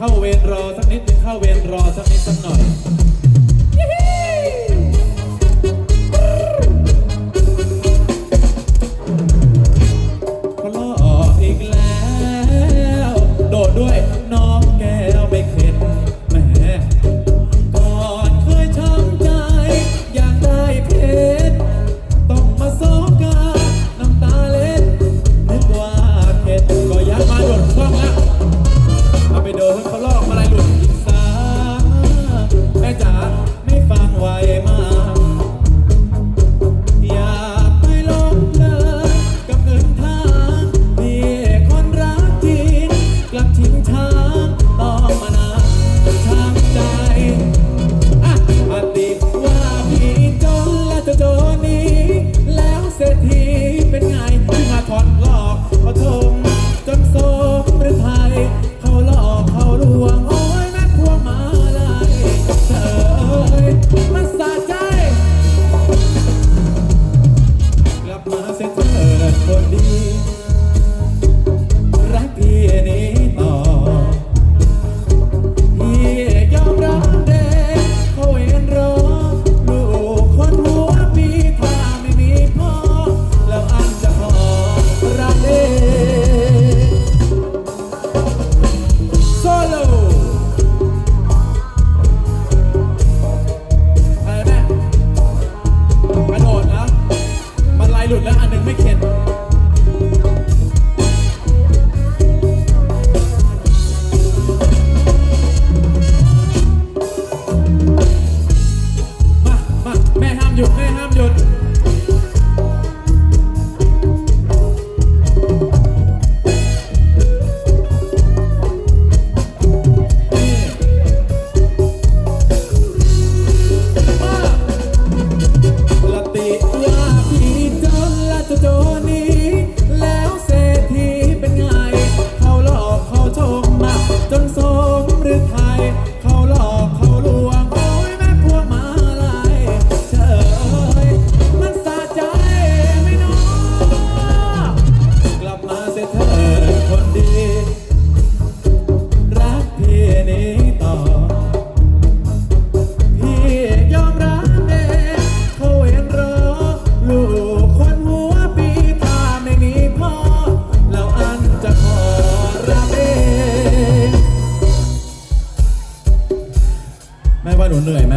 เข้าเวรรอสักนิดนึงเข้าเวรรอสักนิดสักหน่อย หยุดไม่ห้ามหยุด เหื่อยไหม